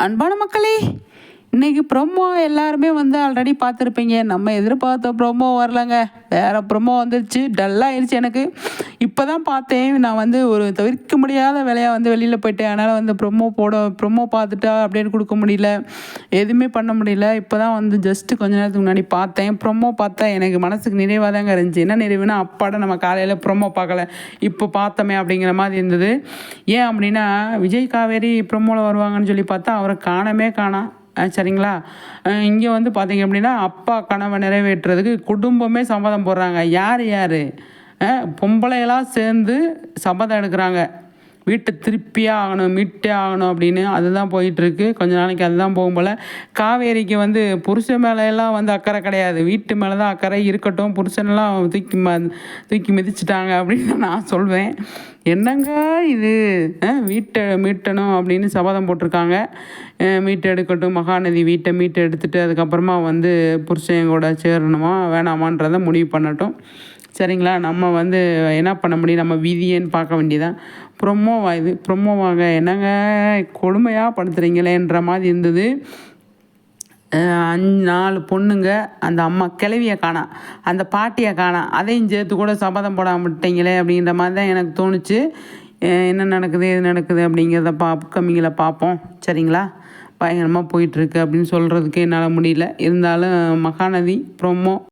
அன்பான மக்களே இன்னைக்கு ப்ரொமோ எல்லாருமே வந்து ஆல்ரெடி பார்த்துருப்பீங்க. நம்ம எதிர்பார்த்த ப்ரொமோ வரலங்க. வேறு ப்ரொமோ வந்துருச்சு. டல்லாகிடுச்சு எனக்கு. இப்போ தான் பார்த்தேன். நான் வந்து ஒரு தவிர்க்க முடியாத வேலையாக வந்து வெளியில் போயிட்டேன். அதனால் வந்து ப்ரொமோ போட ப்ரொமோ பார்த்துட்டா அப்படின்னு கொடுக்க முடியல. எதுவுமே பண்ண முடியல. இப்போ தான் வந்து ஜஸ்ட்டு கொஞ்ச நேரத்துக்கு முன்னாடி பார்த்தேன். ப்ரொமோ பார்த்தா எனக்கு மனசுக்கு நிறைவாக தாங்க இருந்துச்சு. என்ன நிறைவுனா அப்பாட நம்ம காலையில் ப்ரொமோ பார்க்கல. இப்போ பார்த்தோமே அப்படிங்கிற மாதிரி இருந்தது. ஏன் அப்படின்னா விஜய் காவேரி ப்ரொமோவில் வருவாங்கன்னு சொல்லி பார்த்தா அவரை காணமே காணாம் சரிங்களா? இங்கே வந்து பார்த்தீங்க அப்படின்னா அப்பா கனவை நிறைவேற்றுறதுக்கு குடும்பமே சம்மதம் போடுறாங்க. யார் யார்? பொம்பளையெல்லாம் சேர்ந்து சபதம் எடுக்கிறாங்க. வீட்டை திருப்பியே ஆகணும் மீட்டே ஆகணும் அப்படின்னு அதுதான் போயிட்டுருக்கு. கொஞ்ச நாளைக்கு அதுதான் போகும் போல். காவேரிக்கு வந்து புருஷன் மேலேலாம் வந்து அக்கறை கிடையாது. வீட்டு மேலே தான் அக்கறை இருக்கட்டும். புருஷனெல்லாம் தூக்கி ம தூக்கி மிதிச்சிட்டாங்க அப்படின்னு நான் சொல்வேன். என்னங்க இது? வீட்டை மீட்டணும் அப்படின்னு சபதம் போட்டிருக்காங்க. மீட்டு எடுக்கட்டும். மகாநதி வீட்டை மீட்டு எடுத்துட்டு அதுக்கப்புறமா வந்து புருஷன் கூட சேரணுமா வேணாமான்றதை முடிவு பண்ணட்டும். சரிங்களா? நம்ம வந்து என்ன பண்ண முடியும்? நம்ம விதியேன்னு பார்க்க வேண்டியதான் ப்ரொமோவா இது? ப்ரொமோவாங்க என்னங்க? கொடுமையாக படுத்துறீங்களேன்ற மாதிரி இருந்தது. அஞ்சு நாலு பொண்ணுங்க அந்த அம்மா கிளவியை காணாம் அந்த பாட்டியை காணாம் அதையும் சேர்த்து கூட சபதம் போட விட்டீங்களே அப்படின்ற மாதிரி தான் எனக்கு தோணுச்சு. என்ன நடக்குது? எது நடக்குது? அப்படிங்கிறத பா அப்கமிங்கில் பார்ப்போம். சரிங்களா? பயங்கரமாக போயிட்டுருக்கு அப்படின்னு சொல்கிறதுக்கு என்னால் முடியல. இருந்தாலும் மகாநதி ப்ரொமோ